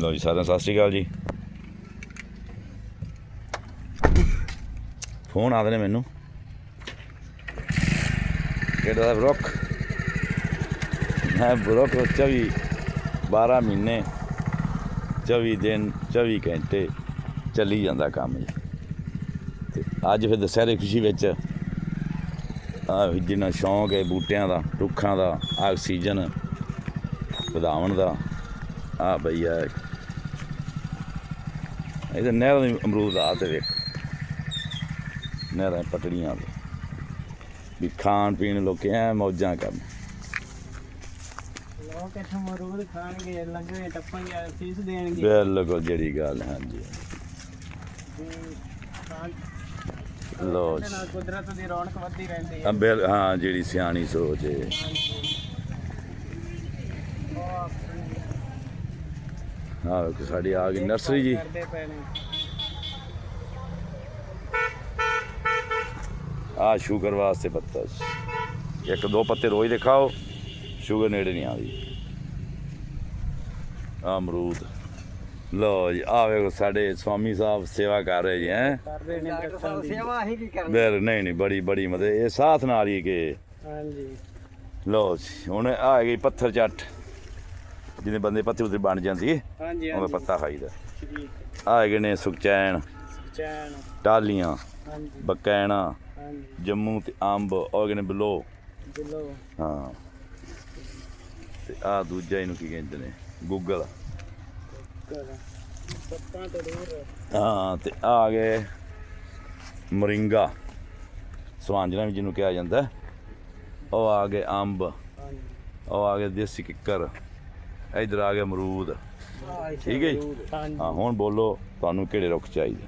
ਲੋ ਜੀ, ਸਾਰਿਆਂ ਸਤਿ ਸ਼੍ਰੀ ਅਕਾਲ ਜੀ। ਫੋਨ ਆਦੇ ਨੇ ਮੈਨੂੰ। ਕਿਹੜਾ ਦਾ ਬਰੋਕ ਮੈਂ ਬਰੋਕ 24 12 ਮਹੀਨੇ 24 ਦਿਨ 24 ਘੰਟੇ ਚੱਲੀ ਜਾਂਦਾ ਕੰਮ ਜੀ। ਤੇ ਅੱਜ ਫਿਰ ਦੁਸਹਿਰੇ ਖੁਸ਼ੀ ਵਿੱਚ ਆ ਜਿੰਨਾ ਸ਼ੌਂਕ ਹੈ ਬੂਟਿਆਂ ਦਾ, ਰੁੱਖਾਂ ਦਾ, ਆਕਸੀਜਨ ਵਧਾਉਣ ਦਾ ਆ। ਭਈਆ ਇਹਦੇ ਨਹਿਰ ਦੇ ਅਮਰੂਦ ਆ ਤੇ ਵੇਖ। ਨਹਿਰਾਂ ਪਟੜੀਆਂ ਤੇ ਵੀ ਖਾਣ ਪੀਣ ਲੋਕੇ ਐ ਮੌਜਾਂ ਕਰਨ। ਲੋਕ ਇੱਥੇ ਮਰੂਦ ਖਾਣਗੇ ਲੰਘਣੇ ਟੱਪਣਗੇ ਸੀਸ ਦੇਣਗੇ। ਬਿਲਕੁਲ ਜਿਹੜੀ ਗੱਲ ਹਾਂਜੀ। ਲੋ ਦੇ ਕੁਦਰਤ ਦੀ ਰੌਣਕ ਵੱਧਦੀ ਰਹਿੰਦੀ ਹੈ। ਹਾਂ ਜਿਹੜੀ ਸਿਆਣੀ ਸੋਚ ਹੈ ਹਾਂਜੀ ਉਹ ਆਪਣੀ ਹਾਂ ਵੇਖੋ ਸਾਡੀ ਆ ਗਈ ਨਰਸਰੀ ਜੀ। ਆ ਸ਼ੂਗਰ ਵਾਸਤੇ ਪੱਤਾ ਜੀ। ਇੱਕ ਦੋ ਪੱਤੇ ਰੋਜ਼ ਦੇ ਖਾਓ ਸ਼ੂਗਰ ਨੇੜੇ ਨਹੀਂ ਆਉਂਦੀ। ਆਹ ਅਮਰੂਦ। ਲੋ ਜੀ ਆ ਵੇਖੋ ਸਾਡੇ ਸਵਾਮੀ ਸਾਹਿਬ ਸੇਵਾ ਕਰ ਰਹੇ ਜੀ ਹੈ? ਸੇਵਾ ਅਸੀਂ ਕੀ ਕਰਨੀ ਬਿਲ ਨਹੀਂ ਨਹੀਂ ਬੜੀ ਬੜੀ ਮਤਲਬ ਇਹ ਸਾਥ ਨਾਲ ਹੀ ਕਿ ਹਾਂਜੀ। ਲੋ ਜੀ ਹੁਣ ਆ ਗਈ ਪੱਥਰ ਚੱਟ। ਜਿਹਦੇ ਬੰਦੇ ਪੱਤੇ ਉਤੇ ਬਣ ਜਾਂਦੀ ਹੈ ਹਾਂਜੀ ਉਹਦਾ ਪੱਤਾ ਖਾਈਦਾ। ਠੀਕ ਆ ਹੈਗੇ ਨੇ ਸੁਖਚੈਨ ਚੈਨ ਟਾਲੀਆਂ ਹਾਂਜੀ। ਬਕੈਣਾ ਹਾਂਜੀ। ਜੰਮੂ ਤੇ ਅੰਬ ਉਹ ਹੈਗੇ ਨੇ ਬਲੋ। ਬਿਲੋ। ਹਾਂ। ਤੇ ਆ ਦੂਜਾ ਇਹਨੂੰ ਕੀ ਕਹਿੰਦੇ ਨੇ ਗੂਗਲ। ਤੋਂ ਦੂਰ। ਹਾਂ। ਤੇ ਆ ਗਏ ਮਰਿੰਗਾ। ਸਵਾਂਜਣਾ ਵੀ ਜਿਹਨੂੰ ਕਿਹਾ ਜਾਂਦਾ। ਉਹ ਆ ਗਏ ਅੰਬ। ਹਾਂਜੀ। ਉਹ ਆ ਗਏ ਦੇਸੀ ਕਿੱਕਰ। ਇਧਰ ਆ ਗਏ ਅਮਰੂਦ। ਠੀਕ ਹੈ ਜੀ? ਹਾਂਜੀ। ਹਾਂ ਹੁਣ ਬੋਲੋ ਤੁਹਾਨੂੰ ਕਿਹੜੇ ਰੁੱਖ ਚਾਹੀਦੇ?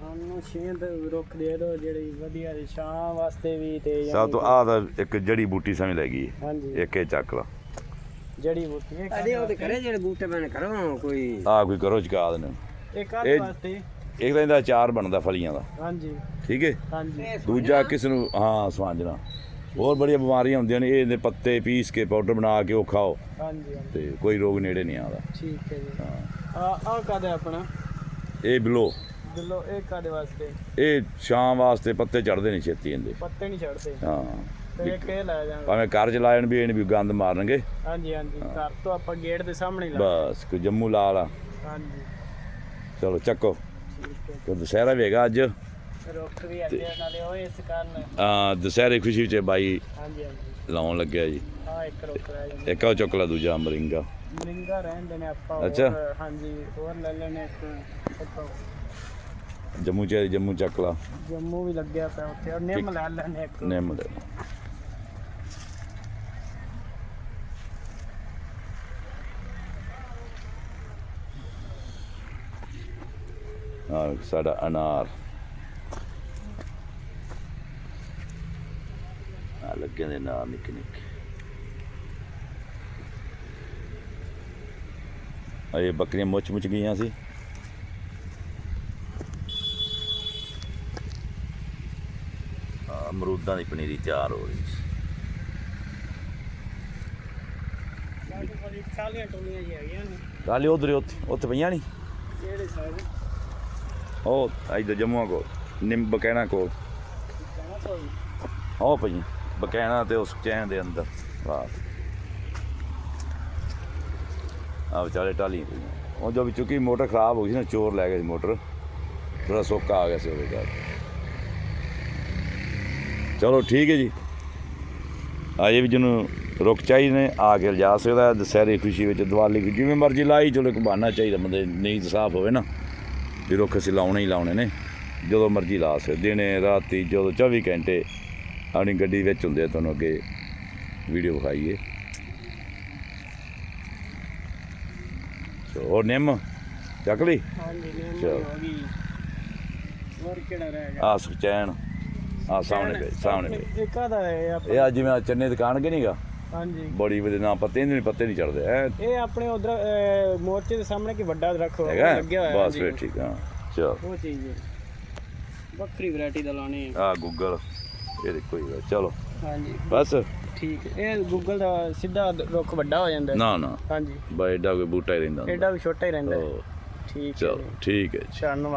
ਸਾਨੂੰ ਛੇਂਦ ਰੁੱਖ ਦੇ ਦਿਓ ਜਿਹੜੀ ਵਧੀਆ ਦੀ ਛਾਂ ਵਾਸਤੇ ਵੀ ਤੇ ਸਭ ਤੋਂ ਆਹ ਦਾ ਇੱਕ ਜੜੀ ਬੂਟੀ ਸਮਝ ਲੈ ਗਈ ਹਾਂਜੀ। ਇੱਕ ਇਹ ਚੱਕ ਲਾ ਜੜੀ ਬੂਟੀ ਇਹ ਉਹਦੇ ਕਰੇ ਜਿਹੜੇ ਬੂਟੇ ਮੈਂ ਕਰੋ ਕੋਈ। ਆ ਕੋਈ ਕਰੋ ਚਕਾ ਦੇਣ ਇਹ ਕਾਹਦੇ ਇਹ- ਵਾਸਤੇ। ਇੱਕ ਤਾਂ ਇਹਦਾ ਅਚਾਰ ਬਣਦਾ ਫਲੀਆਂ ਦਾ। ਹਾਂਜੀ। ਠੀਕ ਹੈ? ਹਾਂਜੀ। ਦੂਜਾ ਕਿਸ ਨੂੰ ਹਾਂ ਸਵਾਂਜਣਾ। ਹੋਰ ਬੜੀਆਂ ਬਿਮਾਰੀਆਂ ਹੁੰਦੀਆਂ ਨੇ ਇਹਦੇ ਪੱਤੇ ਪੀਸ ਕੇ ਪਾਊਡਰ ਬਣਾ ਕੇ ਉਹ ਖਾਓ। ਹਾਂਜੀ ਹਾਂਜੀ। ਤੇ ਕੋਈ ਰੋਗ ਨੇੜੇ ਨਹੀਂ ਆਉਂਦਾ। ਠੀਕ ਹੈ ਜੀ। ਹਾਂ। ਆ ਆ ਕਾਦੇ ਆਪਣਾ? ਇਹ ਬਲੋ। ਦਿਲੋ ਇਹ ਕਾਦੇ ਵਾਸਤੇ? ਇਹ ਸ਼ਾਮ ਵਾਸਤੇ ਪੱਤੇ ਚੜਦੇ ਨਹੀਂ ਛੇਤੀ ਇਹਦੇ। ਪੱਤੇ ਨਹੀਂ ਛੱਡਦੇ ਹਾਂ। ਤੇ ਇੱਕ ਇਹ ਲੈ ਜਾਵਾਂਗੇ ਭਾਵੇਂ ਘਰ ਚ ਲਾਇਣ ਵੀ ਇਹਨੇ ਵੀ ਗੰਦ ਮਾਰਨਗੇ। ਹਾਂਜੀ ਹਾਂਜੀ। ਘਰ ਤੋਂ ਆਪਾਂ ਗੇਟ ਦੇ ਸਾਹਮਣੇ ਲਾ ਬਸ ਕੋਈ ਜੰਮੂ ਲਾ ਲਾ ਹਾਂਜੀ। ਚਲੋ ਚੱਕੋ। ਠੀਕ ਹੈ ਤੇ ਦੁਸਹਿਰਾ ਵੀ ਹੈਗਾ ਅੱਜ। ਰੁੱਖ ਵੀ ਅੱਗੇ ਨਾਲੇ ਉਹ ਇਸ ਕਾਰਨ। ਆ ਦੁਸਹਿਰੇ ਖੁਸ਼ੀ ਚ ਬਾਈ ਹਾਂਜੀ ਹਾਂਜੀ। ਲਾਉਣ ਲੱਗਿਆ ਜੀ। ਇੱਕ ਰੁੱਖ ਰਹਿ ਜਾਂਦਾ। ਇੱਕ ਉਹ ਚੁੱਕ ਲਾ ਦੂਜਾ ਮਰਿੰਗਾ। ਮਰਿੰਗਾ ਰਹਿੰਦੇ ਨੇ ਆਪਾਂ ਅੱਛਾ। ਹਾਂਜੀ ਹੋਰ ਲੈ ਲੈਣੇ ਇੱਕ ਇੱਥੋਂ ਜੰਮੂ ਚ ਜੰਮੂ ਚੱਕ ਲਾ। ਜੰਮੂ ਵੀ ਲੱਗਿਆ ਪਿਆ ਉੱਥੇ ਔਰ ਨਿੰਮ ਲੈ ਲੈਣੇ ਇੱਕ। ਨਿੰਮ ਦੇ ਆ ਸਾਡਾ ਅਨਾਰ। ਲੱਗੇ ਨੇ ਨਾਲ ਨਿੱਕੇ ਨਿੱਕੇ। ਆ ਇਹ ਬੱਕਰੀਆਂ ਮੁੱਚ ਮੁੱਚ ਗਈਆਂ ਸੀ। ਅਮਰੂਦਾਂ ਦੀ ਪਨੀਰੀ ਤਿਆਰ ਹੋ ਰਹੀ ਸੀ। ਕੋਲ ਇੱਕ ਕਾਲੀਆਂ ਟੋਲੀਆਂ ਜੀ ਹੈਗੀਆਂ ਨੇ ਕਾਲੇ ਉਧਰ ਉੱਥੇ ਉੱਥੇ ਪਈਆਂ ਨਹੀਂ ਕਿਹੜੇ ਸਾਈਡ? ਉਹ ਇੱਧਰ ਜੰਮੂਆਂ ਕੋਲ ਕੋਲ। ਕਹਿਣਾ ਕੋਈ ਉਹ ਪਈਆਂ। ਬਕੈਣਾ ਤੇ ਉਸ ਚੈਨ ਦੇ ਅੰਦਰ, ਵਾਹ। ਆ ਵਿਚਾਲੇ ਟਾਲੀ ਉਹ ਜੋ ਵੀ ਚੁੱਕੀ ਮੋਟਰ ਖਰਾਬ ਹੋ ਗਈ ਸੀ ਨਾ, ਚੋਰ ਲੈ ਗਏ ਸੀ ਮੋਟਰ। ਥੋੜਾ ਸੋਕਾ ਆ ਗਿਆ ਸੀ ਉਹਦੇ ਘਰ। ਚਲੋ ਠੀਕ ਹੈ ਜੀ। ਅਜੇ ਵੀ ਜਿਹਨੂੰ ਰੁਕ ਚਾਹੀਦੇ ਨੇ, ਆ ਕੇ ਲਿਜਾ ਸਕਦਾ ਹੈ ਖੁਸ਼ੀ ਵਿੱਚ, ਦੀਵਾਲੀ ਖੁਸ਼ੀ, ਜਿਵੇਂ ਮਰਜ਼ੀ ਲਾਈ, ਚਲੋ ਇੱਕ ਬਹਾਨਾ ਚਾਹੀਦਾ ਬੰਦੇ ਨਹੀਂ ਸਾਫ਼ ਹੋਵੇ ਨਾ। ਵੀ ਰੁੱਖ ਅਸੀਂ ਲਾਉਣੇ ਹੀ ਲਾਉਣੇ ਨੇ। ਜਦੋਂ ਮਰਜ਼ੀ ਲਾ ਸਕਦੇ ਦਿਨੇ ਰਾਤੀ ਜਦੋਂ 24 ਘੰਟੇ ਆਪਣੀ ਗੱਡੀ ਵਿੱਚ ਹੁੰਦੇ ਆ ਤੁਹਾਨੂੰ ਅੱਗੇ ਵੀਡੀਓ ਵਿਖਾਈਏ। ਹੋਰ ਨਿੰਮ ਚੱਕ ਲਈ? ਚਲੋ। ਹੋ ਗਈ। ਹੋਰ ਕਿਹੜਾ ਰਹਿ ਗਿਆ? ਆ ਸੁਚੈਨ ਆ ਸਾਹਮਣੇ ਪਏ ਸਾਹਮਣੇ ਪਏ। ਇਹ ਕਾਦਾ ਹੈ ਇਹ ਅੱਜ ਜਿਵੇਂ ਚੰਨੇ ਦੁਕਾਨ ਕੇ ਨਹੀਂਗਾ ਹਾਂਜੀ। ਬੜੀ ਵਧੀਆ ਨਾ ਪੱਤੇ ਨਹੀਂ ਪੱਤੇ ਨਹੀਂ ਚੜਦੇ ਐ ਇਹ ਆਪਣੇ ਉਧਰ ਮੋਰਚੇ ਦੇ ਸਾਹਮਣੇ ਕੀ ਵੱਡਾ ਦਰਖਤ ਲੱਗਿਆ ਹੋਇਆ ਬਸ ਫਿਰ ਠੀਕ ਆ ਚਲ। ਉਹ ਚੀਜ਼ ਹੈ। ਵੱਖਰੀ ਵੈਰਾਈਟੀ ਦਾ ਲਾਉਣੇ ਆ। ਆ ਗੂਗਲ ਇਹ ਦੇਖੋ ਹੀ ਚਲੋ। ਹਾਂਜੀ। ਬਸ। ਠੀਕ ਹੈ ਇਹ ਗੂਗਲ ਦਾ ਸਿੱਧਾ ਰੁੱਖ ਵੱਡਾ ਹੋ ਜਾਂਦਾ। ਹੈ। ਨਾ ਨਾ। ਹਾਂਜੀ। ਬਾ ਐਡਾ ਕੋਈ ਬੂਟਾ ਹੀ ਰਹਿੰਦਾ ਹੁੰਦਾ। ਐਡਾ ਵੀ ਛੋਟਾ ਹੀ ਰਹਿੰਦਾ। ਹੈ। ਉਹ, ਠੀਕ ਹੈ ਚਲੋ ਜੀ। ਠੀਕ ਹੈ ਜੀ। ਧੰਨਵਾਦ।